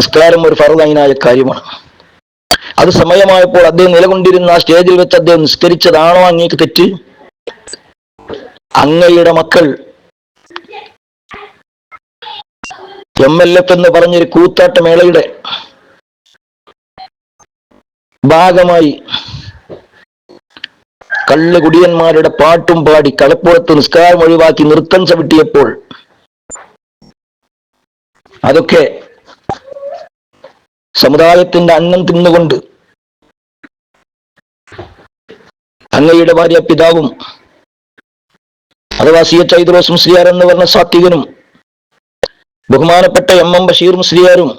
നിസ്കാരം ഒരു ഫറുദൈനായ കാര്യമാണ്. അത് സമയമായപ്പോൾ അദ്ദേഹം നിലകൊണ്ടിരുന്ന ആ സ്റ്റേജിൽ വെച്ച് അദ്ദേഹം നിസ്കരിച്ചതാണോ അങ്ങേക്ക് തെറ്റ്? അങ്ങയുടെ മക്കൾ എം എൽ എഫ് എന്ന് പറഞ്ഞൊരു കൂത്താട്ട മേളയുടെ ഭാഗമായി കള്ളുകുടിയന്മാരുടെ പാട്ടും പാടി കളപ്പുറത്ത് നിസ്കാരം ഒഴിവാക്കി നൃത്തം ചവിട്ടിയപ്പോൾ അതൊക്കെ സമുദായത്തിന്റെ അന്നം തിന്നുകൊണ്ട് അങ്ങയുടെ ഭാര്യ പിതാവും അഥവാ സി എച്ച് ഐദ്രോസ് മുസ്ലിയാർ എന്ന് പറഞ്ഞ സാത്വികനും ബഹുമാനപ്പെട്ട എം എം ബഷീർ മുസ്ലിയാരും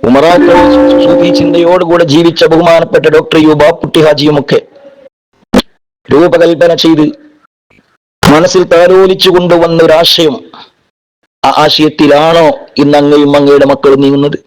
ഉമറാക്കൾ ചിന്തയോടുകൂടെ ജീവിച്ച ബഹുമാനപ്പെട്ട ഡോക്ടർ യു ബാപ്പുട്ടി ഹാജിയുമൊക്കെ രൂപകൽപ്പന ചെയ്ത് മനസ്സിൽ താരോലിച്ചു കൊണ്ടുവന്ന ഒരാശയം ആ ആശയത്തിലാണോ ഇന്ന് അങ്ങയും അങ്ങയുടെ മക്കളും നീങ്ങുന്നത്?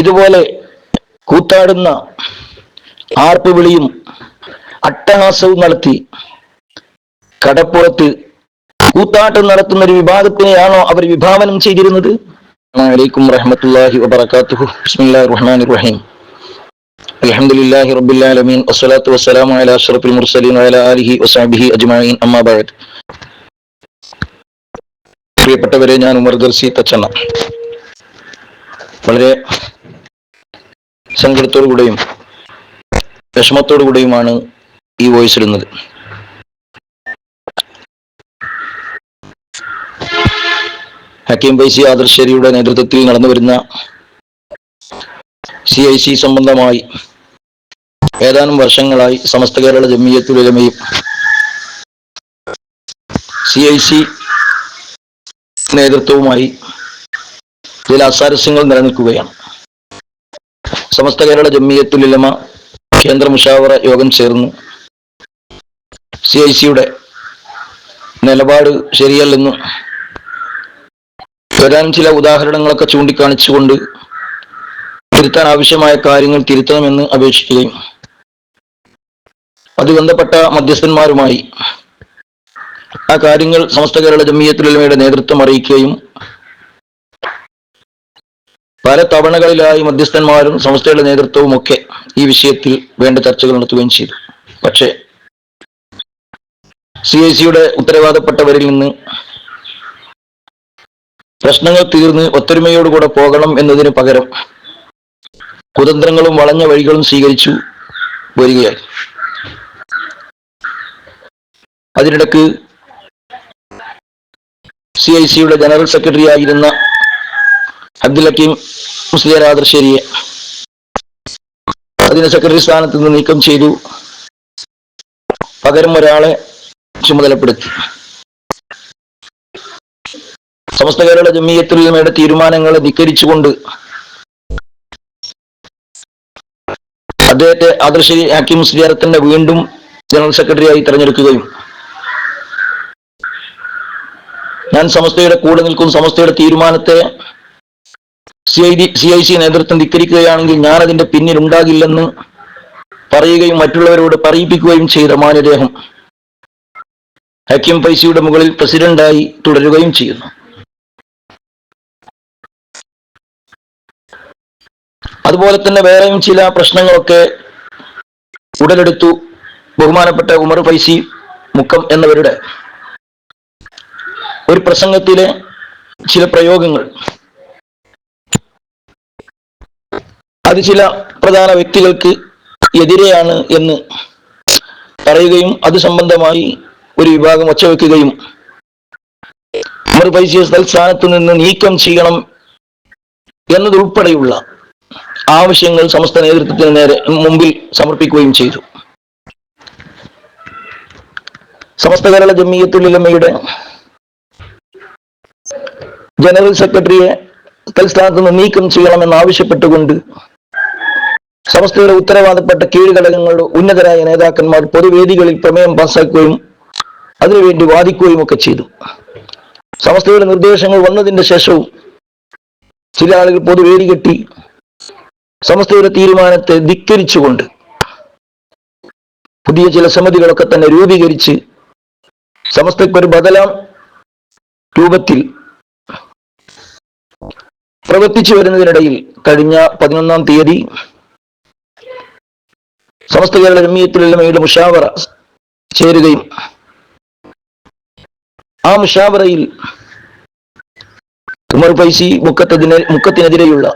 ഇതുപോലെ കൂത്താടുന്ന ആർപ്പുവിളിയും അട്ടഹാസവും നടത്തി കടപ്പുറത്ത് കൂത്താട്ടം നടത്തുന്ന ഒരു വിഭാഗത്തിനെയാണോ അവർ വിഭാവനം ചെയ്തിരുന്നത്? അലൈക്കും റഹീം. വസ്സലാത്തു വസ്സലാമു മുർസലീൻ പ്രിയപ്പെട്ടവരെ ഞാൻ ഉമർ തച്ചണ്ണ വളരെ സങ്കടത്തോടു കൂടെയും വിഷമത്തോടു കൂടെയുമാണ് ഈ വോയിസ് ഇടുന്നത്. ഹക്കീം ബൈസി ആദർശരിയുടെ നേതൃത്വത്തിൽ നടന്നു വരുന്ന സി ഐ സി സംബന്ധമായി ഏതാനും വർഷങ്ങളായി സമസ്ത കേരള ജമിയത്തുലമയും സി ഐ സി നേതൃത്വവുമായി ചില അസാരസ്യങ്ങൾ നിലനിൽക്കുകയാണ്. സമസ്ത കേരള ജമിയത്തുലമ കേന്ദ്ര മുഷാവറ യോഗം ചേർന്നു. സി ഐ സിയുടെ നിലപാട് ശരിയല്ലെന്നും വരാൻ ചില ഉദാഹരണങ്ങളൊക്കെ ചൂണ്ടിക്കാണിച്ചുകൊണ്ട് തിരുത്താൻ ആവശ്യമായ കാര്യങ്ങൾ തിരുത്തണമെന്ന് അപേക്ഷിക്കുകയും അത് ബന്ധപ്പെട്ട മധ്യസ്ഥന്മാരുമായി ആ കാര്യങ്ങൾ സമസ്ത കേരള ജമിയത്തുലമയുടെ നേതൃത്വം അറിയിക്കുകയും പല തവണകളിലായി മധ്യസ്ഥന്മാരും സംസ്ഥയുടെ നേതൃത്വവും ഒക്കെ ഈ വിഷയത്തിൽ വേണ്ട ചർച്ചകൾ നടത്തുകയും ചെയ്തു. പക്ഷേ സി ഐ സിയുടെ ഉത്തരവാദപ്പെട്ടവരിൽ നിന്ന് പ്രശ്നങ്ങൾ തീർന്ന് ഒത്തൊരുമയോടുകൂടെ പോകണം എന്നതിന് പകരം കുതന്ത്രങ്ങളും വളഞ്ഞ വഴികളും സ്വീകരിച്ചു വരികയായി. അതിനിടക്ക് സി ഐ സിയുടെ ജനറൽ സെക്രട്ടറി ആയിരുന്ന അബ്ദുൽ ഹക്കീം മുസ്ലിയാർ ആദർശേരിയെ അതിന് സെക്രട്ടറി സ്ഥാനത്ത് നിന്ന് നീക്കം ചെയ്തു. പകരം ഒരാളെ ചുമതലപ്പെടുത്തി. സമസ്ത കേരള ജമീയത്തിൽ ജമീയത്തുലമയുടെ തീരുമാനങ്ങളെ ധിക്കരിച്ചുകൊണ്ട് അദ്ദേഹത്തെ ആദർശരി ഹക്കീം മുസ്ലിയാർ തന്നെ വീണ്ടും ജനറൽ സെക്രട്ടറിയായി തെരഞ്ഞെടുക്കുകയും ഞാൻ സമസ്തയുടെ കൂടെ നിൽക്കും സമസ്തയുടെ തീരുമാനത്തെ C I D C I C നേതൃത്വം ധിക്കരിക്കുകയാണെങ്കിൽ ഞാൻ അതിന്റെ പിന്നിൽ ഉണ്ടാകില്ലെന്ന് പറയുകയും മറ്റുള്ളവരോട് പറയിപ്പിക്കുകയും ചെയ്ത മാനദേഹം ഹക്കിം പൈസയുടെ മുകളിൽ പ്രസിഡന്റായി തുടരുകയും ചെയ്യുന്നു. അതുപോലെ തന്നെ വേറെയും ചില പ്രശ്നങ്ങളൊക്കെ ഉടലെടുത്തു ബഹുമാനപ്പെട്ട ഉമർ ഫൈസി മുക്കം എന്നവരുടെ ഒരു പ്രസംഗത്തിലെ ചില പ്രയോഗങ്ങൾ. അത് ചില പ്രധാന വ്യക്തികൾക്ക് എതിരെയാണ് എന്ന് പറയുകയും അത് സംബന്ധമായി ഒരു വിഭാഗം ഒച്ചവെക്കുകയും ഫൈസിയെ തൽസ്ഥാനത്ത് നിന്ന് നീക്കം ചെയ്യണം എന്നതുൾപ്പെടെയുള്ള ആവശ്യങ്ങൾ സമസ്ത നേതൃത്വത്തിന് നേരെ മുമ്പിൽ സമർപ്പിക്കുകയും ചെയ്തു. സമസ്ത കേരള ജമിയത്തുലമയുടെ ജനറൽ സെക്രട്ടറിയെ തൽസ്ഥാനത്ത് നിന്ന് നീക്കം ചെയ്യണമെന്ന് ആവശ്യപ്പെട്ടുകൊണ്ട് സമസ്തയുടെ ഉത്തരവാദപ്പെട്ട കീഴ്ഘടകങ്ങളുടെ ഉന്നതരായ നേതാക്കന്മാർ പൊതുവേദികളിൽ പ്രമേയം പാസാക്കുകയും അതിനുവേണ്ടി വാദിക്കുകയും ഒക്കെ ചെയ്തു. സമസ്തയുടെ നിർദ്ദേശങ്ങൾ വന്നതിന്റെ ശേഷവും ചില ആളുകൾ പൊതുവേദി കെട്ടി സമസ്തയുടെ തീരുമാനത്തെ ധിക്കരിച്ചുകൊണ്ട് പുതിയ ചില സമിതികളൊക്കെ തന്നെ രൂപീകരിച്ച് സമസ്തയ്ക്കൊരു ബദലാം രൂപത്തിൽ പ്രവർത്തിച്ചു വരുന്നതിനിടയിൽ കഴിഞ്ഞ പതിനൊന്നാം തീയതി സമസ്ത കേരള ജമിയത്തുലമയുടെ മുഷാവറ ചേരുകയും ആ മുഷാവറയിൽ ഉമർ ഫൈസി മുക്കത്തതിനെ മുക്കത്തിനെതിരെയുള്ള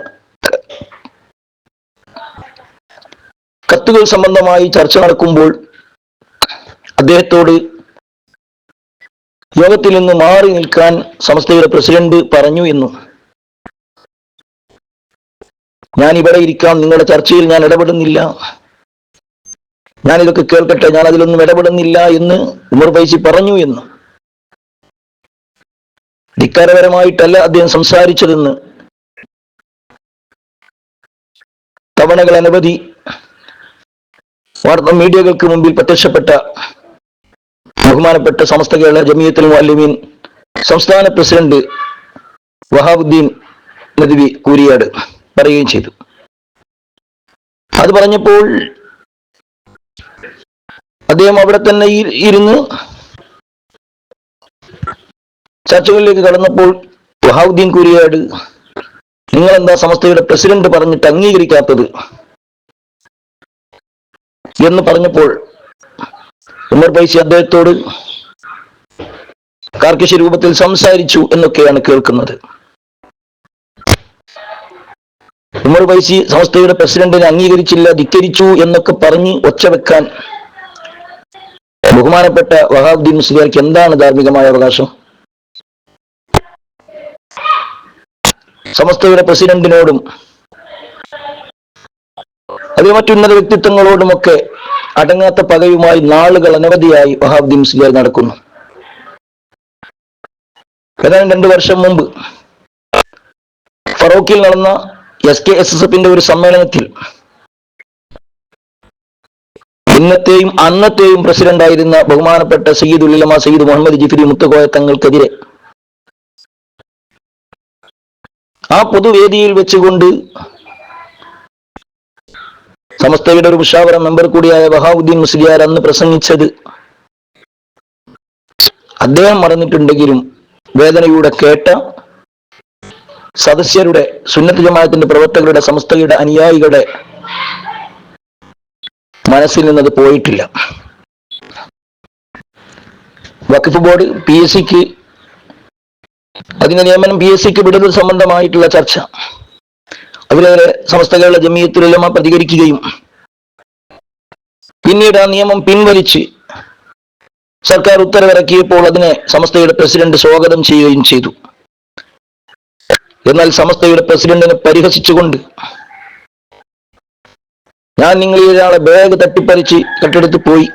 കത്തുകൾ സംബന്ധമായി ചർച്ച നടക്കുമ്പോൾ അദ്ദേഹത്തോട് യോഗത്തിൽ നിന്ന് മാറി നിൽക്കാൻ സമസ്തയുടെ പ്രസിഡന്റ് പറഞ്ഞു എന്നും ഞാൻ ഇവിടെ ഇരിക്കാം നിങ്ങളുടെ ചർച്ചയിൽ ഞാൻ ഇടപെടുന്നില്ല. ഞാൻ ഇതൊക്കെ കേൾക്കട്ടെ ഞാൻ അതിലൊന്നും ഇടപെടുന്നില്ല എന്ന് ഉമർ പൈസി പറഞ്ഞു എന്ന്. ധിക്കാരപരമായിട്ടല്ല അദ്ദേഹം സംസാരിച്ചതെന്ന്. തവണകൾ അനവധി വാർത്താ മീഡിയകൾക്ക് മുമ്പിൽ പ്രത്യക്ഷപ്പെട്ട ബഹുമാനപ്പെട്ട സമസ്ത കേരള ജമീയത്തിൽ മുഅല്ലിമീൻ സംസ്ഥാന പ്രസിഡന്റ് വഹാബുദ്ദീൻ നദ്വി കൂരിയാട് പറയുകയും ചെയ്തു. അത് പറഞ്ഞപ്പോൾ അദ്ദേഹം അവിടെ തന്നെ ഇരുന്ന്. ചർച്ചകളിലേക്ക് കടന്നപ്പോൾ വഹാബുദ്ദീൻ കുരിയാട് നിങ്ങൾ എന്താ സമസ്തയുടെ പ്രസിഡന്റ് പറഞ്ഞിട്ട് അംഗീകരിക്കാത്തത്? എന്ന് പറഞ്ഞപ്പോൾ ഉമർ പൈസി അദ്ദേഹത്തോട് കാർക്കശ രൂപത്തിൽ സംസാരിച്ചു എന്നൊക്കെയാണ് കേൾക്കുന്നത്. ഉമർ പൈസി സമസ്തയുടെ പ്രസിഡന്റിനെ അംഗീകരിച്ചില്ല ധിക്കരിച്ചു എന്നൊക്കെ പറഞ്ഞ് ഒച്ച വെക്കാൻ ബഹുമാനപ്പെട്ട വഹാബുദ്ദീൻ മുസ്ലിയാർക്ക് എന്താണ് ധാർമ്മികമായ അവകാശം? സമസ്തയുടെ പ്രസിഡന്റിനോടും അതിൽ മറ്റുന്നത വ്യക്തിത്വങ്ങളോടുമൊക്കെ അടങ്ങാത്ത പകയുമായി നാളുകൾ അനവധിയായി വഹാബുദ്ദീൻ മുസ്ലിയാർ നടക്കുന്നു. ഏതാനും രണ്ടു വർഷം മുമ്പ് ഫറോക്കിൽ നടന്ന എസ് കെ എസ് എസ് എഫിന്റെ ഒരു സമ്മേളനത്തിൽ ഇന്നത്തെയും അന്നത്തെയും പ്രസിഡന്റായിരുന്ന ബഹുമാനപ്പെട്ട സയ്യിദ് ഉള്ളമ സയ്യിദ് മുഹമ്മദ് ജിഫിരി മുത്തുകോയ തങ്ങൾക്കെതിരെ. ആ പൊതുവേദിയിൽ വെച്ചുകൊണ്ട് സമസ്തയുടെ ഒരു മുഷാവറ മെമ്പർ കൂടിയായ ബഹാവുദ്ദീൻ മുസ്ലിയാർ അന്ന് പ്രസംഗിച്ചത് അദ്ദേഹം മറന്നിട്ടുണ്ടെങ്കിലും വേദനയുടെ കേട്ട സദസ്യരുടെ സുന്നത്ത് ജമാഅത്തിന്റെ പ്രവർത്തകരുടെ സമസ്തയുടെ അനുയായികളുടെ മനസ്സിൽ നിന്നത് പോയിട്ടില്ല. വഖഫ് ബോർഡ് പി എസ് സിക്ക് അതിന്റെ നിയമനം പി എസ് സിക്ക് വിടുന്നത് സംബന്ധമായിട്ടുള്ള ചർച്ച. അതിലേറെ സമസ്ത കേരള ജമീയത്തിലെല്ലാം പ്രതികരിക്കുകയും പിന്നീട് ആ നിയമം പിൻവലിച്ച് സർക്കാർ ഉത്തരവിറക്കിയപ്പോൾ അതിനെ സമസ്തയുടെ പ്രസിഡന്റ് സ്വാഗതം ചെയ്യുകയും ചെയ്തു. എന്നാൽ സമസ്തയുടെ പ്രസിഡന്റിനെ പരിഹസിച്ചുകൊണ്ട് ഞാൻ നിങ്ങൾ ഈ ഒരാളെ ബാഗ് തട്ടിപ്പറിച്ച് കെട്ടെടുത്ത് പോയി.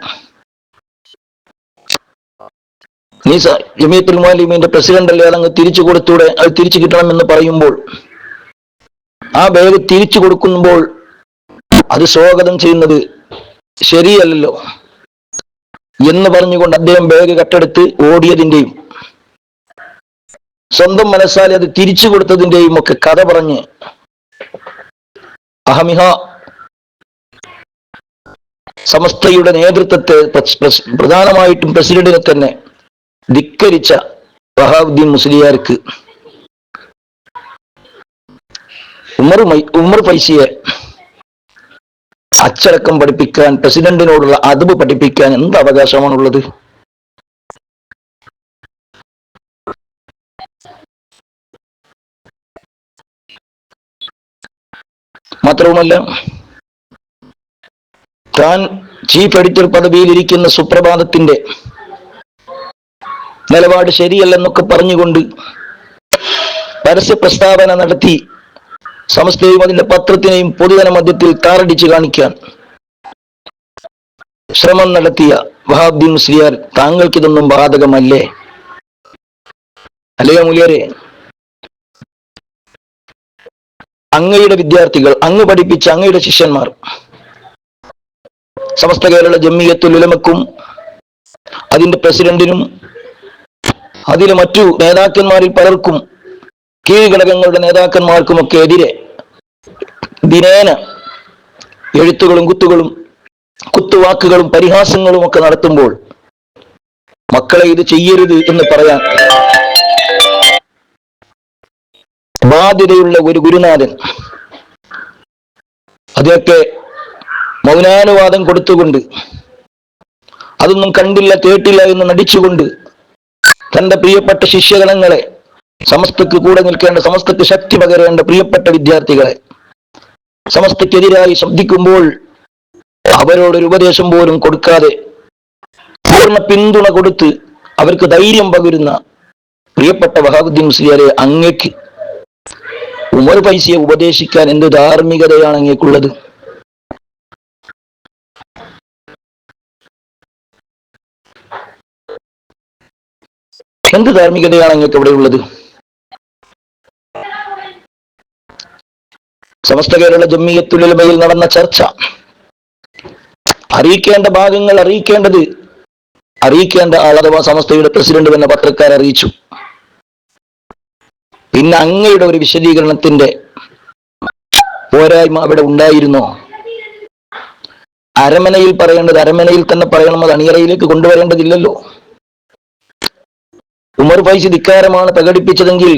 നീ ജമിയത്തുൽ മാലിമിന്റെ പ്രസിഡന്റ് അല്ലേ? അതങ്ങ് തിരിച്ചു കൊടുത്തൂടെ? അത് തിരിച്ചു കിട്ടണമെന്ന് പറയുമ്പോൾ ആ ബാഗ് തിരിച്ചു കൊടുക്കുമ്പോൾ അത് സ്വാഗതം ചെയ്യുന്നത് ശരിയല്ലല്ലോ എന്ന് പറഞ്ഞുകൊണ്ട് അദ്ദേഹം ബാഗ് കട്ടെടുത്ത് ഓടിയതിന്റെയും സ്വന്തം മനസ്സാലെ അത് തിരിച്ചു കൊടുത്തതിന്റെയും ഒക്കെ കഥ പറഞ്ഞ് അഹമിഹ സമസ്തയുടെ നേതൃത്വത്തെ പ്രധാനമായിട്ടും പ്രസിഡന്റിനെ തന്നെ ധിക്കരിച്ച വഹാബുദ്ദീൻ മുസ്ലിയാർക്ക് ഉമർ ഉമർ പൈസയെ അച്ചടക്കം പഠിപ്പിക്കാൻ പ്രസിഡന്റിനോടുള്ള അതബ് പഠിപ്പിക്കാൻ എന്ത് അവകാശമാണുള്ളത്? മാത്രവുമല്ല താൻ ചീഫ് എഡിറ്റർ പദവിയിൽ ഇരിക്കുന്ന സുപ്രഭാതത്തിന്റെ നിലപാട് ശരിയല്ലെന്നൊക്കെ പറഞ്ഞുകൊണ്ട് പരസ്യ പ്രസ്താവന നടത്തി സമസ്തയും അതിന്റെ പത്രത്തിനെയും പൊതുജന മധ്യത്തിൽ താറടിച്ചു കാണിക്കാൻ ശ്രമം നടത്തിയ വഹാബ്ദീൻ മുസ്ലിയാർ താങ്കൾക്കിതൊന്നും ബാധകമല്ലേ? അല്ലയോ മുലിയരെ? അങ്ങയുടെ വിദ്യാർത്ഥികൾ അങ്ങ് പഠിപ്പിച്ച അങ്ങയുടെ ശിഷ്യന്മാർ സമസ്ത കേരള ജമ്മിയത്തുൽ ഉലമക്കും അതിന്റെ പ്രസിഡന്റിനും അതിലെ മറ്റു നേതാക്കന്മാരിൽ പലർക്കും കീഴ്ഘടകങ്ങളുടെ നേതാക്കന്മാർക്കുമൊക്കെ എതിരെ ദിനേന എഴുത്തുകളും കുത്തുകളും കുത്തുവാക്കുകളും പരിഹാസങ്ങളും ഒക്കെ നടത്തുമ്പോൾ മക്കളെ ഇത് ചെയ്യരുത് എന്ന് പറയാൻ ബാധ്യതയുള്ള ഒരു ഗുരുനാഥൻ. അതൊക്കെ മൗനാനുവാദം കൊടുത്തുകൊണ്ട് അതൊന്നും കണ്ടില്ല കേട്ടില്ല എന്ന് നടിച്ചുകൊണ്ട് തന്റെ പ്രിയപ്പെട്ട ശിഷ്യഗണങ്ങളെ സമസ്തക്ക് കൂടെ നിൽക്കേണ്ട സമസ്തക്ക് ശക്തി പകരേണ്ട പ്രിയപ്പെട്ട വിദ്യാർത്ഥികളെ സമസ്തക്കെതിരായി ശബ്ദിക്കുമ്പോൾ അവരോടൊരു ഉപദേശം പോലും കൊടുക്കാതെ പൂർണ പിന്തുണ കൊടുത്ത് അവർക്ക് ധൈര്യം പകരുന്ന പ്രിയപ്പെട്ട വഹാബുദ്ദീൻ മുസ്ലിയാരെ അങ്ങക്ക് ഉമർ പൈസയെ ഉപദേശിക്കാൻ എന്ത് ധാർമ്മികതയാണ് അങ്ങേക്കുള്ളത്? എന്ത് ധാർമ്മികതയാണ് നിങ്ങൾക്ക് ഇവിടെ ഉള്ളത്? സമസ്ത കേരള ജമ്മിയത്തുലമയിൽ നടന്ന ചർച്ച. അറിയിക്കേണ്ട ഭാഗങ്ങൾ അറിയിക്കേണ്ടത് അറിയിക്കേണ്ട ആൾ അഥവാ സമസ്തയുടെ പ്രസിഡന്റ് എന്ന പത്രക്കാർ അറിയിച്ചു. പിന്നെ അങ്ങയുടെ ഒരു വിശദീകരണത്തിന്റെ പോരായ്മ അവിടെ ഉണ്ടായിരുന്നോ? അരമനയിൽ പറയേണ്ടത് അരമനയിൽ തന്നെ പറയണം അത് അണിയറയിലേക്ക് കൊണ്ടുവരേണ്ടതില്ലല്ലോ. ഉമർ ഫൈസി ധിക്കാരമാണ് പ്രകടിപ്പിച്ചതെങ്കിൽ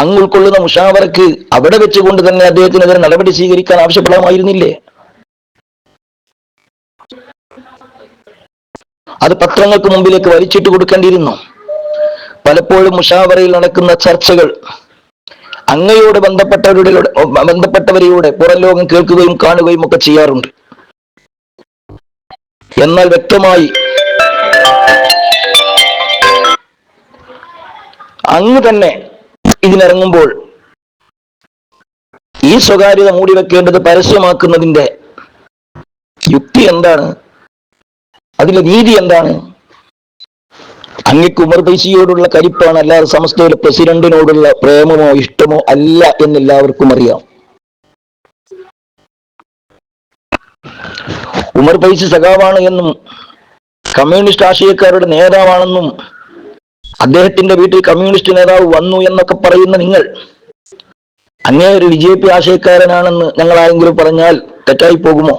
അങ്ങ് ഉൾക്കൊള്ളുന്ന മുഷാവർക്ക് അവിടെ വെച്ചുകൊണ്ട് തന്നെ അദ്ദേഹത്തിനെതിരെ നടപടി സ്വീകരിക്കാൻ ആവശ്യപ്പെടാമായിരുന്നില്ലേ? അത് പത്രങ്ങൾക്ക് മുമ്പിലേക്ക് വലിച്ചിട്ട് കൊടുക്കേണ്ടിയിരുന്നു. പലപ്പോഴും മുഷാവറയിൽ നടക്കുന്ന ചർച്ചകൾ അങ്ങയോട് ബന്ധപ്പെട്ടവരുടെ ബന്ധപ്പെട്ടവരെയോടെ പുറം ലോകം കേൾക്കുകയും കാണുകയും ഒക്കെ ചെയ്യാറുണ്ട്. എന്നാൽ വ്യക്തമായി അങ്ങ് തന്നെ ഇതിനിറങ്ങുമ്പോൾ ഈ സ്വകാര്യത മൂടി വെക്കേണ്ടത് പരസ്യമാക്കുന്നതിന്റെ യുക്തി എന്താണ്? അതിലെ നീതി എന്താണ്? അങ്ങക്ക് ഉമർ ബൈസിയോടുള്ള കരിപ്പാണ് അല്ലാതെ സമസ്തയിലെ പ്രസിഡന്റിനോടുള്ള പ്രേമമോ ഇഷ്ടമോ അല്ല എന്ന് എല്ലാവർക്കും അറിയാം. ഉമർ ബൈസി സഖാവാണ് എന്നും കമ്മ്യൂണിസ്റ്റ് ആശയക്കാരുടെ നേതാവാണെന്നും അദ്ദേഹത്തിന്റെ വീട്ടിൽ കമ്മ്യൂണിസ്റ്റ് നേതാവ് വന്നു എന്നൊക്കെ പറയുന്ന നിങ്ങൾ അങ്ങേ ഒരു ബി പി ആശയക്കാരനാണെന്ന് ഞങ്ങൾ ആരെങ്കിലും പറഞ്ഞാൽ തെറ്റായി പോകുമോ?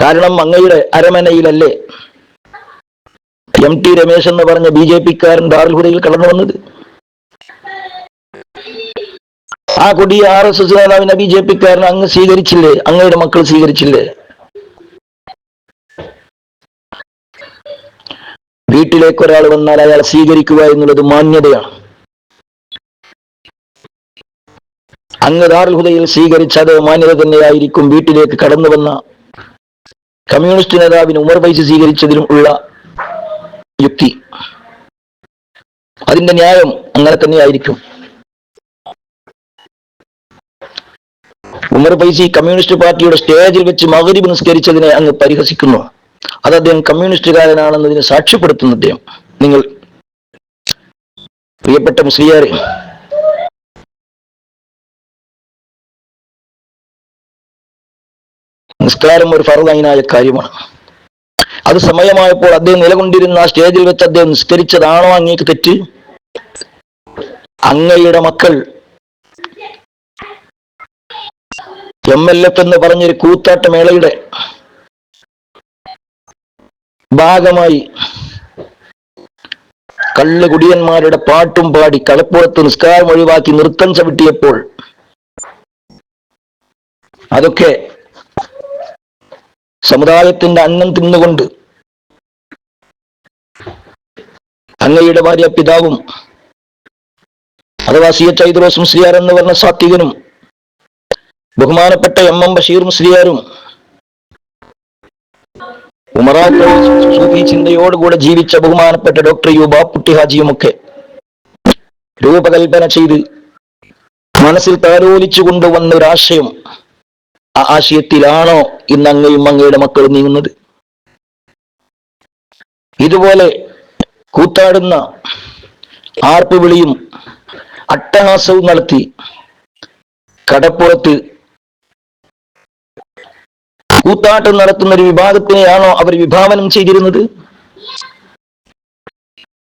കാരണം അങ്ങയുടെ അരമനയിലല്ലേ എം ടി രമേശ് എന്ന് പറഞ്ഞ ബി ജെ പിക്കാരൻ ദാർഹുദയിൽ കടന്നു വന്നത്? ആ കൊടിയ ആർ എസ് എസ് നേതാവിനെ ബി ജെ പിക്കാരൻ അങ്ങ് സ്വീകരിച്ചില്ലേ? അങ്ങയുടെ മക്കൾ സ്വീകരിച്ചില്ലേ? വീട്ടിലേക്ക് ഒരാൾ വന്നാൽ അയാൾ സ്വീകരിക്കുക എന്നുള്ളത് മാന്യതയാണ്. അങ്ങ് ദാർഹുദയിൽ സ്വീകരിച്ച അതേ മാന്യത തന്നെയായിരിക്കും വീട്ടിലേക്ക് കടന്നു വന്ന കമ്മ്യൂണിസ്റ്റ് നേതാവിന് ഉമർ പൈസ സ്വീകരിച്ചതിനും ഉള്ള യുക്തി. അതിന്റെ ന്യായം അങ്ങനെ തന്നെയായിരിക്കും. ഉമർ പൈസി കമ്മ്യൂണിസ്റ്റ് പാർട്ടിയുടെ സ്റ്റേജിൽ വെച്ച് മകരിബ് നിസ്കരിച്ചതിനെ അങ്ങ് പരിഹസിക്കുന്നു. അത് അദ്ദേഹം കമ്മ്യൂണിസ്റ്റുകാരനാണെന്നതിനെ സാക്ഷ്യപ്പെടുത്തുന്ന അദ്ദേഹം. നിങ്ങൾ പ്രിയപ്പെട്ട മുസ്ലിയാരെ നിസ്കാരം ഒരു ഫറുദൈനായ കാര്യമാണ്. അത് സമയമായപ്പോൾ അദ്ദേഹം നിലകൊണ്ടിരുന്ന ആ സ്റ്റേജിൽ വെച്ച് അദ്ദേഹം നിസ്കരിച്ചതാണോ അങ്ങേക്ക് തെറ്റ്? അങ്ങയുടെ മക്കൾ എം എൽ എഫ് എന്ന് പറഞ്ഞൊരു കൂത്താട്ട മേളയുടെ ഭാഗമായി കള്ള് കുടിയന്മാരുടെ പാട്ടും പാടി കളപ്പുറത്ത് നിസ്കാരം ഒഴിവാക്കി നൃത്തം ചവിട്ടിയപ്പോൾ അതൊക്കെ സമുദായത്തിന്റെ അന്നം തിന്നുകൊണ്ട് അങ്ങയുടെ ഭാര്യ പിതാവും അഥവാ സി എച്ച് ഐദ്രോസ് മുസ്ലിയാർ എന്ന് പറഞ്ഞ സാത്വികനും ബഹുമാനപ്പെട്ട എം എം ബഷീർ മുസ്ലിയാരും ഉമറാക്കളിൽ സൂഫി ചിന്തയോടുകൂടെ ജീവിച്ച ബഹുമാനപ്പെട്ട ഡോക്ടർ യു ബാപ്പുട്ടി ഹാജിയുമൊക്കെ രൂപകൽപ്പന ചെയ്ത് മനസ്സിൽ താലോലിച്ചു കൊണ്ടുവന്ന ഒരാശയം ആ ആശയത്തിലാണോ ഇന്ന് അങ്ങയും അങ്ങയുടെ മക്കൾ നീങ്ങുന്നത്? ഇതുപോലെ കൂത്താടുന്ന ആർപ്പുവിളിയും അട്ടഹാസവും നടത്തി കടപ്പുറത്ത് കൂത്താട്ടം നടത്തുന്ന ഒരു വിഭാഗത്തിനെയാണോ അവർ വിഭാവനം ചെയ്തിരുന്നത്?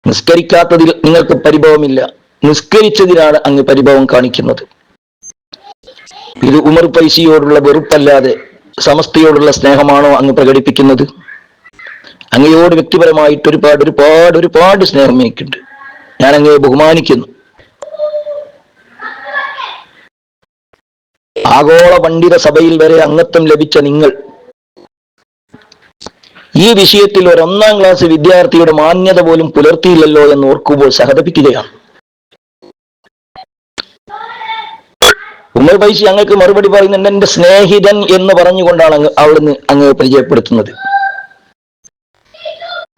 നിസ്കരിക്കാത്തതിൽ നിങ്ങൾക്ക് പരിഭവമില്ല. നിസ്കരിച്ചതിനാണ് അങ്ങ് പരിഭവം കാണിക്കുന്നത്. ഇത് ഉമർ പൈസയോടുള്ള വെറുപ്പല്ലാതെ സമസ്തയോടുള്ള സ്നേഹമാണോ അങ്ങ് പ്രകടിപ്പിക്കുന്നത്? അങ്ങയോട് വ്യക്തിപരമായിട്ട് ഒരുപാട് ഒരുപാട് ഒരുപാട് സ്നേഹം ഞാൻ അങ്ങയെ ബഹുമാനിക്കുന്നു. ആഗോള പണ്ഡിത സഭയിൽ വരെ അംഗത്വം ലഭിച്ച നിങ്ങൾ. ഈ വിഷയത്തിൽ ഒരു ഒന്നാം ക്ലാസ് വിദ്യാർത്ഥിയുടെ മാന്യത പോലും പുലർത്തിയില്ലല്ലോ എന്ന് ഓർക്കുമ്പോൾ സഹതപിക്കുകയാണ്. ഉമ്മർ പൈസ അങ്ങക്ക് മറുപടി പറയുന്നുണ്ട് എന്റെ സ്നേഹിതൻ എന്ന് പറഞ്ഞുകൊണ്ടാണ് അവിടുന്ന് അങ്ങ് പരിചയപ്പെടുത്തുന്നത്.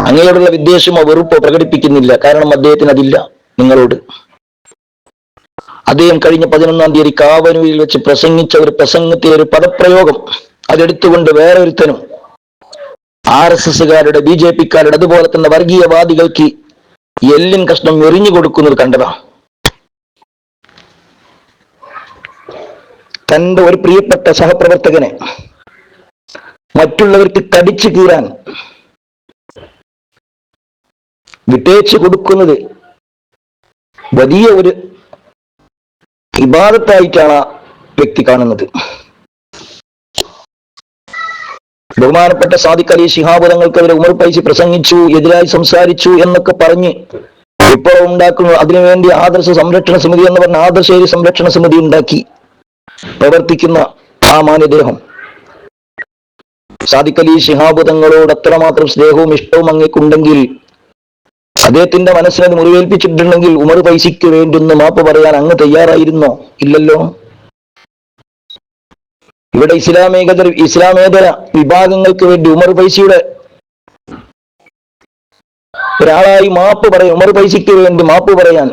അങ്ങയോടുള്ള വിദ്വേഷമോ വെറുപ്പോ പ്രകടിപ്പിക്കുന്നില്ല. കാരണം അദ്ദേഹത്തിന് അതില്ല നിങ്ങളോട്. അദ്ദേഹം കഴിഞ്ഞ പതിനൊന്നാം തീയതി കാവനൂരിൽ വെച്ച് പ്രസംഗിച്ച ഒരു പ്രസംഗത്തിലെ ഒരു പദപ്രയോഗം അതെടുത്തുകൊണ്ട് വേറെ ഒരുത്തനും ആർ എസ് എസുകാരുടെ ബി ജെ പിക്കാരുടെ അതുപോലെ തന്നെ വർഗീയവാദികൾക്ക് എല്ലിൻ കഷ്ണം എറിഞ്ഞു കൊടുക്കുന്നത് കണ്ടതാ. തന്റെ ഒരു പ്രിയപ്പെട്ട സഹപ്രവർത്തകനെ മറ്റുള്ളവർക്ക് കടിച്ചു കീറാൻ വിട്ടേച്ചു കൊടുക്കുന്നത് വലിയ ഒരു ഇബാദത്തായിട്ടാണ് ആ വ്യക്തി കാണുന്നത്. ബഹുമാനപ്പെട്ട സാദിഖ് അലി ശിഹാബുദങ്ങൾക്കെതിരെ ഉമർ പൈസി പ്രസംഗിച്ചു എതിരായി സംസാരിച്ചു എന്നൊക്കെ പറഞ്ഞ് ഇപ്പോൾ ഉണ്ടാക്കുന്നു. അതിനുവേണ്ടി ആദർശ സംരക്ഷണ സമിതി എന്ന് പറഞ്ഞ ആദർശേരി സംരക്ഷണ സമിതി ഉണ്ടാക്കി പ്രവർത്തിക്കുന്ന ആ മാന്യദേഹം. സാദിഖ് അലി അത്രമാത്രം സ്നേഹവും ഇഷ്ടവും അങ്ങേക്കുണ്ടെങ്കിൽ അദ്ദേഹത്തിന്റെ മനസ്സിനത് മുറിവേൽപ്പിച്ചിട്ടുണ്ടെങ്കിൽ ഉമർ പൈസയ്ക്ക് വേണ്ടുന്ന മാപ്പ് പറയാൻ അങ്ങ് തയ്യാറായിരുന്നോ? ഇല്ലല്ലോ. ഇവിടെ ഇസ്ലാമേകത ഇസ്ലാമേതര വിഭാഗങ്ങൾക്ക് വേണ്ടി ഉമർ പൈസയുടെ ഒരാളായി മാപ്പ് പറയാൻ ഉമർ പൈസയ്ക്ക് വേണ്ടി മാപ്പ് പറയാൻ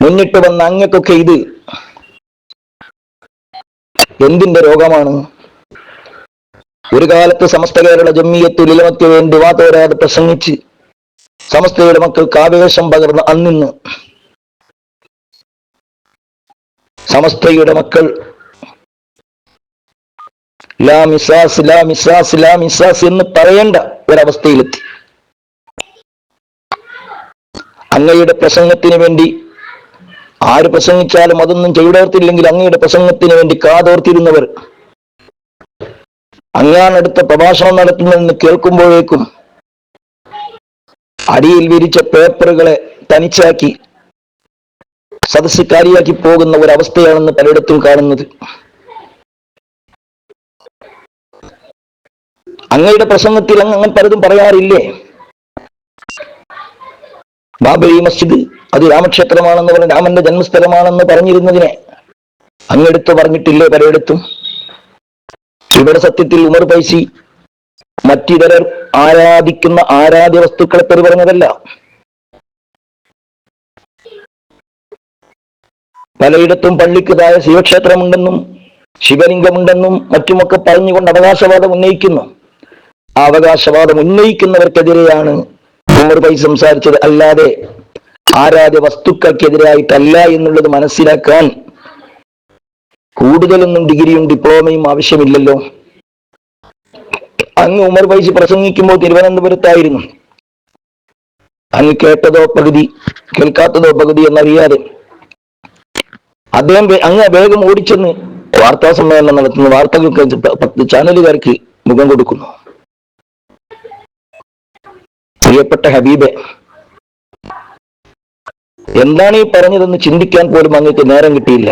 മുന്നിട്ട് വന്ന അങ്ങക്കൊക്കെ ഇത് എന്തിന്റെ രോഗമാണ്? ഒരു കാലത്ത് സമസ്ത കേരള ജമ്മിയത്ത് ഇലമയ്ക്ക് വേണ്ടി വാതോരാതെ പ്രസംഗിച്ച് സമസ്തയുടെ മക്കൾക്ക് ആവേശം പകർന്ന അന്നിന്ന്. സമസ്തയുടെ മക്കൾ. ലാ മിസാസ് ലാ മിസാസ് ലാ മിസാസ് എന്ന് പറയേണ്ട ഒരവസ്ഥയിലെത്തി. അങ്ങയുടെ പ്രസംഗത്തിന് വേണ്ടി ആര് പ്രസംഗിച്ചാലും അതൊന്നും ചെയ്തോർത്തില്ലെങ്കിൽ അങ്ങയുടെ പ്രസംഗത്തിന് വേണ്ടി കാതോർത്തിരുന്നവർ. അങ്ങാനടുത്ത പ്രഭാഷണം നടത്തുന്നതെന്ന് കേൾക്കുമ്പോഴേക്കും അടിയിൽ വിരിച്ച പേപ്പറുകളെ തനിച്ചാക്കി സദസ് കാലിയാക്കി പോകുന്ന ഒരവസ്ഥയാണെന്ന് പലയിടത്തും കാണുന്നത്. അങ്ങയുടെ പ്രസംഗത്തിൽ അങ്ങ് അങ്ങനെ പലതും പറയാറില്ലേ? ബാബരി മസ്ജിദ് അത് രാമക്ഷേത്രമാണെന്ന് പറഞ്ഞ് രാമന്റെ ജന്മസ്ഥലമാണെന്ന് പറഞ്ഞിരുന്നതിനെ അങ്ങെടുത്ത് പറഞ്ഞിട്ടില്ലേ പലയിടത്തും? ഇവിടെ സത്യത്തിൽ ഉമർ പൈസി മറ്റിതരർ ആരാധിക്കുന്ന ആരാധ്യ വസ്തുക്കളെ പേര് പറഞ്ഞതല്ല പലയിടത്തും പള്ളിക്ക് താഴെ ശിവക്ഷേത്രമുണ്ടെന്നും ശിവലിംഗമുണ്ടെന്നും മറ്റുമൊക്കെ പറഞ്ഞുകൊണ്ട് അവകാശവാദം ഉന്നയിക്കുന്നു. ആ അവകാശവാദം ഉന്നയിക്കുന്നവർക്കെതിരെയാണ് ഉമർ പൈസ സംസാരിച്ചത്. അല്ലാതെ ആരാധ്യ വസ്തുക്കൾക്കെതിരായിട്ടല്ല എന്നുള്ളത് മനസ്സിലാക്കാൻ കൂടുതലൊന്നും ഡിഗ്രിയും ഡിപ്ലോമയും ആവശ്യമില്ലല്ലോ. അങ്ങ് ഉമർ പൈസ പ്രസംഗിക്കുമ്പോൾ തിരുവനന്തപുരത്തായിരുന്നു. അങ്ങ് കേട്ടതോ പകുതി കേൾക്കാത്തതോ പകുതി എന്നറിയാതെ അദ്ദേഹം അങ്ങ് വേഗം ഓടിച്ചെന്ന് വാർത്താ സമ്മേളനം നടത്തുന്ന വാർത്തകൾക്ക് പത്ത് ചാനലുകാർക്ക് മുഖം കൊടുക്കുന്നു. പ്രിയപ്പെട്ട ഹബീബെ എന്താണ് ഈ പറഞ്ഞതെന്ന് ചിന്തിക്കാൻ പോലും അങ്ങക്ക് നേരം കിട്ടിയില്ല.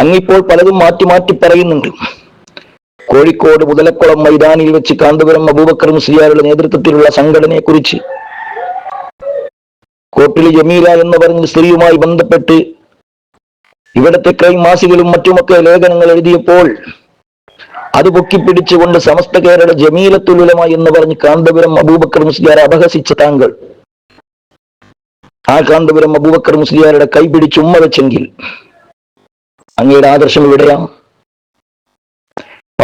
അങ്ങിപ്പോൾ പലതും മാറ്റി മാറ്റി പറയുന്നുണ്ട്. കോഴിക്കോട് മുതലക്കുളം മൈതാനിയിൽ വെച്ച് കാന്തപുരം അബൂബക്കർ മുസ്ലിയാരുടെ നേതൃത്വത്തിലുള്ള സംഘടനയെ കുറിച്ച് കോട്ടിലി ജമീല എന്ന് പറഞ്ഞ സ്ത്രീയുമായി ബന്ധപ്പെട്ട് ഇവിടത്തെ ക്രൈം മാസികളും മറ്റുമൊക്കെ ലേഖനങ്ങൾ എഴുതിയപ്പോൾ അത് പൊക്കിപ്പിടിച്ചുകൊണ്ട് സമസ്ത കേരള ജമീലത്തുലുലമ എന്ന് പറഞ്ഞ് കാന്തപുരം അബൂബക്കർ മുസ്ലിയാരെ അപഹസിച്ച താങ്കൾ. ആ കാന്തപുരം അബൂബക്കർ മുസ്ലിയാരുടെ കൈ പിടിച്ച് ഉമ്മ വെച്ചെങ്കിൽ അങ്ങയുടെ ആദർശം എവിടെയാണ്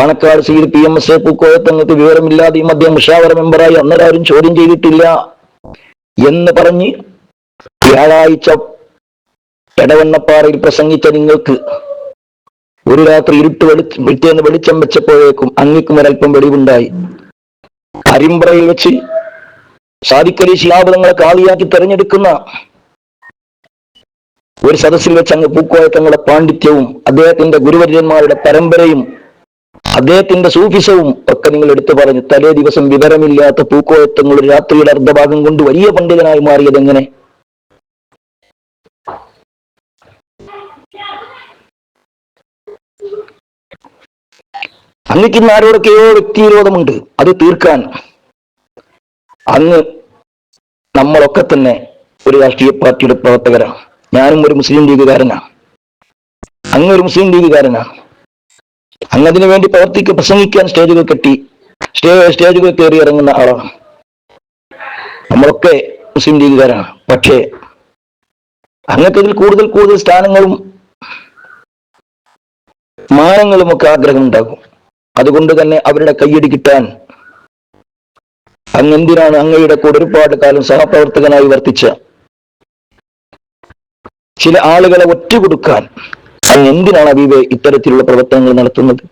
Panakkad Syed P M S A പൂക്കോയത്തങ്ങൾക്ക് ഈ മദ്യം മുഷാവറ മെമ്പറായി അന്നേരം ചോദ്യം ചെയ്തിട്ടില്ല എന്ന് പറഞ്ഞ് വ്യാഴാഴ്ച എടവണ്ണപ്പാറയിൽ പ്രസംഗിച്ച നിങ്ങൾക്ക് ഒരു രാത്രി ഇരുട്ട് വെളി വിറ്റേന്ന് വെളിച്ചം വെച്ചപ്പോഴേക്കും അങ്ങേക്കും ഒരല്പം വെളിവുണ്ടായി. അരിമ്പ്രയിൽ വെച്ച് സാദിക്കലി ശിലാപതങ്ങളെ കാളിയാക്കി തെരഞ്ഞെടുക്കുന്ന ഒരു സദസ്സിൽ വെച്ച് അങ്ങ് പൂക്കോയത്തങ്ങളുടെ പാണ്ഡിത്യവും അദ്ദേഹത്തിന്റെ ഗുരുവര്യന്മാരുടെ പരമ്പരയും അദ്ദേഹത്തിന്റെ സൂഫിസവും ഒക്കെ നിങ്ങൾ എടുത്തു പറഞ്ഞു തലേ ദിവസം വിവരമില്ലാത്ത പൂക്കോയത്തങ്ങൾ രാത്രിയുടെ അർദ്ധഭാഗം കൊണ്ട് വലിയ പണ്ഡിതനായി മാറിയത് എങ്ങനെ? അങ്ങക്ക് ഇന്ന് ആരോടൊക്കെയോ വ്യക്തിവിരോധമുണ്ട്? അത് തീർക്കാൻ. അങ്ങ് നമ്മളൊക്കെ തന്നെ ഒരു രാഷ്ട്രീയ പാർട്ടിയുടെ പ്രവർത്തകരാണ് ഞാനും ഒരു മുസ്ലിം ലീഗുകാരനാണ് അങ്ങ് ഒരു മുസ്ലിം ലീഗുകാരനാണ് അങ്ങ് അതിനു വേണ്ടി പ്രവർത്തിക്ക് പ്രസംഗിക്കാൻ സ്റ്റേജുകൾ കെട്ടി സ്റ്റേ സ്റ്റേജുകൾ കയറി ഇറങ്ങുന്ന ആളാണ് നമ്മളൊക്കെ മുസ്ലിം ലീഗുകാരാണ്. പക്ഷേ അങ്ങക്കതിൽ കൂടുതൽ കൂടുതൽ സ്ഥാനങ്ങളും മാനങ്ങളും ഒക്കെ ആഗ്രഹമുണ്ടാകും. അതുകൊണ്ട് തന്നെ അവരുടെ കയ്യടി കിട്ടാൻ അങ്ങ് എന്തിനാണ് അങ്ങയുടെ കൂടെ ഒരുപാട് കാലം സഹപ്രവർത്തകനായി വർത്തിച്ച ചില ആളുകളെ ഒറ്റുകൊടുക്കാൻ അങ്ങ് എന്തിനാണ് അബീബെ ഇത്തരത്തിലുള്ള പ്രവർത്തനങ്ങൾ നടത്തുന്നത്?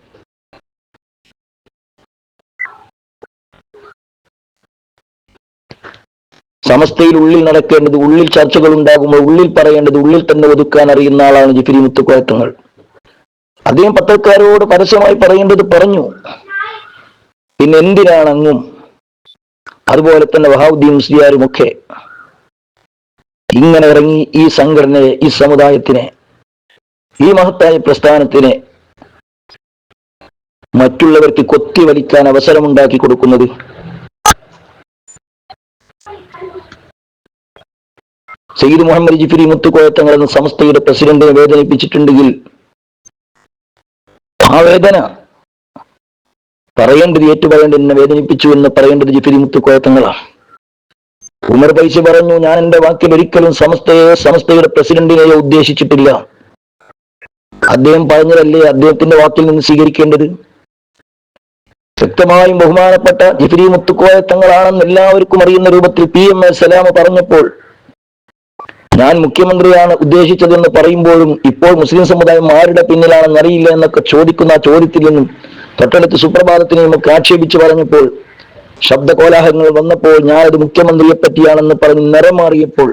സമസ്തയിൽ ഉള്ളിൽ നടക്കേണ്ടത് ഉള്ളിൽ ചർച്ചകൾ ഉണ്ടാകുമ്പോൾ ഉള്ളിൽ പറയേണ്ടത് ഉള്ളിൽ തന്നെ ഒതുക്കാൻ അറിയുന്ന ആളാണ് ജിഫിരി മുത്തുക്കോയത്തങ്ങൾ അദ്ദേഹം പത്രക്കാരോട് പരസ്യമായി പറയേണ്ടത് പറഞ്ഞു. പിന്നെ എന്തിനാണ് അങ്ങും? അതുപോലെ തന്നെ വഹാബുദ്ദീൻ മുസ്ലിയാരും ഒക്കെ ഇങ്ങനെ ഇറങ്ങി ഈ സംഘടനയെ ഈ സമുദായത്തിനെ ഈ മഹത്തായ പ്രസ്ഥാനത്തിന് മറ്റുള്ളവർക്ക് കൊത്തി വലിക്കാൻ അവസരമുണ്ടാക്കി കൊടുക്കുന്നത് സയ്യിദ് മുഹമ്മദ് ജിഫിരി മുത്തുക്കോയത്തങ്ങൾ എന്ന സംസ്ഥയുടെ പ്രസിഡന്റിനെ വേദനിപ്പിച്ചിട്ടുണ്ടെങ്കിൽ ആ വേദന പറയേണ്ടത് ഏറ്റുപറയേണ്ടത് എന്നെ വേദനിപ്പിച്ചു എന്ന് പറയേണ്ടത് ജിഫിരി മുത്തുക്കോയത്തങ്ങളാണ് ഉമർ പൈസ പറഞ്ഞു ഞാൻ എന്റെ വാക്കിൽ ഒരിക്കലും സമസ്തയെ സമസ്തയുടെ പ്രസിഡന്റിനെയോ ഉദ്ദേശിച്ചിട്ടില്ല. അദ്ദേഹം പറഞ്ഞതല്ലേ അദ്ദേഹത്തിന്റെ വാക്കിൽ നിന്ന് സ്വീകരിക്കേണ്ടത്? വ്യക്തമായും ബഹുമാനപ്പെട്ട ജിഫിരി മുത്തുക്കോയത്തങ്ങളാണെന്ന് എല്ലാവർക്കും അറിയുന്ന രൂപത്തിൽ പി എം എസ് സലാമ പറഞ്ഞപ്പോൾ ഞാൻ മുഖ്യമന്ത്രിയാണ് ഉദ്ദേശിച്ചതെന്ന് പറയുമ്പോഴും ഇപ്പോൾ മുസ്ലിം സമുദായം ആരുടെ പിന്നിലാണെന്ന് അറിയില്ല എന്നൊക്കെ ചോദിക്കുന്ന ആ ചോദ്യത്തിൽ നിന്നും തൊട്ടടുത്ത് സുപ്രഭാതത്തിനെയും ഒക്കെ ആക്ഷേപിച്ച് പറഞ്ഞപ്പോൾ ശബ്ദ കോലാഹലങ്ങൾ വന്നപ്പോൾ ഞാനത് മുഖ്യമന്ത്രിയെ പറ്റിയാണെന്ന് പറഞ്ഞ് നിറമാറിയപ്പോൾ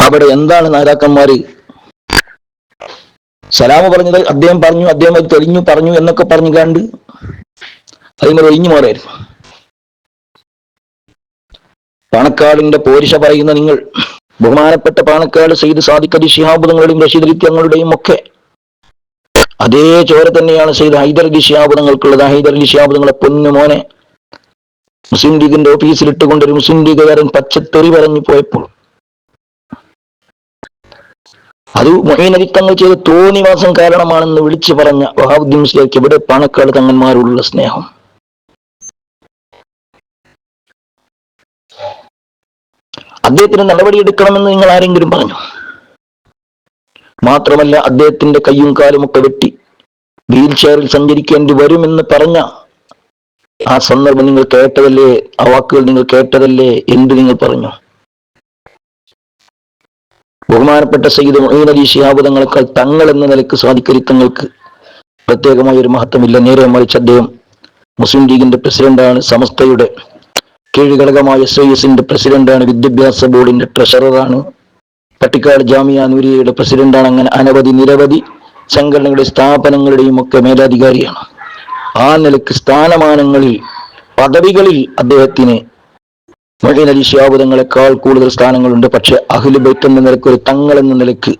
അവിടെ എന്താണ് നേതാക്കന്മാര് സലാമ് പറഞ്ഞത് അദ്ദേഹം പറഞ്ഞു അദ്ദേഹം അത് തെളിഞ്ഞു പറഞ്ഞു എന്നൊക്കെ പറഞ്ഞു കണ്ട് അതിമർ ഒഴിഞ്ഞു മാറായിരുന്നു. പാണക്കാടിന്റെ പോരിശ പറയുന്ന നിങ്ങൾ ബഹുമാനപ്പെട്ട പാണക്കാട് സെയ്ത് സാദിഖലി ശിഹാബുദങ്ങളുടെയും റഷീദ് ലിത്യങ്ങളുടെയും ഒക്കെ അതേ ചോര തന്നെയാണ് സെയ്ത് ഹൈദർ അലി ശിഹാബുദങ്ങൾക്കുള്ളത് ഹൈദർ അലി ശിഹാബുദങ്ങളെ പൊന്നു മോനെ. മുസ്ലിം ലീഗിന്റെ ഓഫീസിൽ ഇട്ടുകൊണ്ട് ഒരു മുസ്ലിം ലീഗുകാരൻ പച്ചത്തെറി പറഞ്ഞു പോയപ്പോൾ അത് തങ്ങൾ ചെയ്ത തോന്നിവാസം കാരണമാണെന്ന് വിളിച്ചു പറഞ്ഞ വഹാബുദ്ദീൻ മുസ്ലിക്ക് ഇവിടെ പാണക്കാട് തങ്ങന്മാരുള്ള സ്നേഹം. അദ്ദേഹത്തിന് നടപടിയെടുക്കണമെന്ന് നിങ്ങൾ ആരെങ്കിലും പറഞ്ഞു? മാത്രമല്ല അദ്ദേഹത്തിന്റെ കയ്യും കാലും ഒക്കെ വെട്ടി വീൽ ചെയറിൽ സഞ്ചരിക്കേണ്ടി വരുമെന്ന് പറഞ്ഞ ആ സന്ദർഭം നിങ്ങൾ കേട്ടതല്ലേ? ആ വാക്കുകൾ നിങ്ങൾ കേട്ടതല്ലേ? എന്ത് നിങ്ങൾ പറഞ്ഞു? ബഹുമാനപ്പെട്ട സയ്യിദ് മൊയ്ൻ അലി ഷിഹാബ് തങ്ങളെക്കാൾ തങ്ങൾ എന്ന നിലയ്ക്ക് സാധിക്കരി തങ്ങൾക്ക് പ്രത്യേകമായ ഒരു മഹത്വമില്ല. നേരെ മറിച്ച് അദ്ദേഹം മുസ്ലിം ലീഗിന്റെ പ്രസിഡന്റാണ് സമസ്തയുടെ കീഴ്ഘടകമായ എസ് ഐ എസിന്റെ പ്രസിഡന്റാണ് വിദ്യാഭ്യാസ ബോർഡിന്റെ ട്രഷററാണ് പട്ടിക്കാട് ജാമിയ നൂരിയയുടെ പ്രസിഡന്റാണ് അങ്ങനെ അനവധി നിരവധി സംഘടനകളുടെ സ്ഥാപനങ്ങളുടെയും ഒക്കെ മേലധികാരിയാണ്. ആ നിലയ്ക്ക് സ്ഥാനമാനങ്ങളിൽ പദവികളിൽ അദ്ദേഹത്തിന് ശിഹാബുദങ്ങളെക്കാൾ കൂടുതൽ സ്ഥാനങ്ങളുണ്ട്. പക്ഷെ അഖിലുബൈത്ത് എന്ന നിലയ്ക്ക് ഒരു തങ്ങൾ എന്ന നിലയ്ക്ക്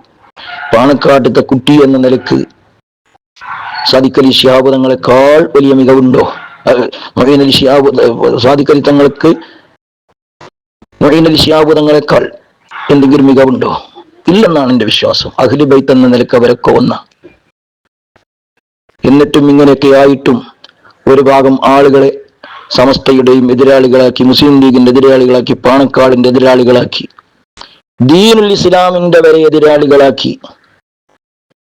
പാണക്കാട്ടത്തെ കുട്ടി എന്ന നിലയ്ക്ക് സാദിഖ് അലി ശിഹാബുദങ്ങളെക്കാൾ വലിയ മികവുണ്ടോ? ശിഹാബ് സാദിഖ് അലി തങ്ങൾക്ക് മൊഹീൻ അലി ശിഹാബുദങ്ങളെക്കാൾ എന്തെങ്കിലും മികവുണ്ടോ? ഇല്ലെന്നാണ് എന്റെ വിശ്വാസം. അഖിലുബൈത്ത് എന്ന നിലയ്ക്ക് അവരൊക്കെ ഒന്ന. എന്നിട്ടും ഇങ്ങനെയൊക്കെ ആയിട്ടും ഒരു ഭാഗം ആളുകളെ സമസ്തയുടെയും എതിരാളികളാക്കി മുസ്ലിം ലീഗിന്റെ എതിരാളികളാക്കി പാണക്കാടിന്റെ എതിരാളികളാക്കി ദീനുൽ ഇസ്ലാമിന്റെ വരെ എതിരാളികളാക്കി.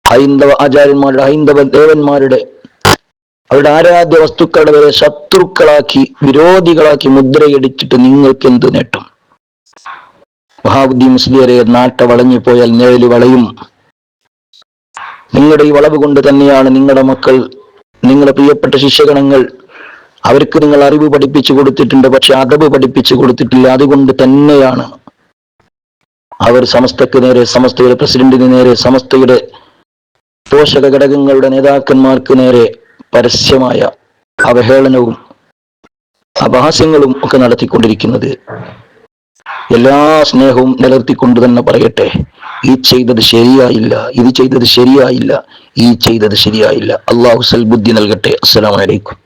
ഹൈന്ദവ ആചാര്യന്മാരുടെ ഹൈന്ദവ ദേവന്മാരുടെ അവരുടെ ആരാധ്യ വസ്തുക്കളുടെ വരെ ശത്രുക്കളാക്കി വിരോധികളാക്കി മുദ്രയടിച്ചിട്ട് നിങ്ങൾക്ക് എന്ത് നേട്ടം? വഹാബുദ്ദീൻ മുസ്ലിയരെ നാട്ട വളഞ്ഞു പോയാൽ വളയും. നിങ്ങളുടെ ഈ വളവ് കൊണ്ട് തന്നെയാണ് നിങ്ങളുടെ മക്കൾ നിങ്ങളുടെ പ്രിയപ്പെട്ട ശിഷ്യഗണങ്ങൾ അവർക്ക് നിങ്ങൾ അറിവ് പഠിപ്പിച്ചു കൊടുത്തിട്ടുണ്ട് പക്ഷെ അതവ് പഠിപ്പിച്ചു കൊടുത്തിട്ടില്ല. അതുകൊണ്ട് തന്നെയാണ് അവർ സമസ്തക്ക് നേരെ സമസ്തയുടെ പ്രസിഡന്റിന് നേരെ സമസ്തയുടെ പോഷക ഘടകങ്ങളുടെ നേതാക്കന്മാർക്ക് നേരെ പരസ്യമായ അവഹേളനവും അപഹാസ്യങ്ങളും ഒക്കെ നടത്തിക്കൊണ്ടിരിക്കുന്നത്. എല്ലാ സ്നേഹവും നിലനിർത്തിക്കൊണ്ട് തന്നെ പറയട്ടെ ഈ ചെയ്തത് ശരിയായില്ല ഇത് ചെയ്തത് ശരിയായില്ല ഈ ചെയ്തത് ശരിയായില്ല. അള്ളാഹു സൽബുദ്ധി നൽകട്ടെ. അസ്സലാമലൈക്കും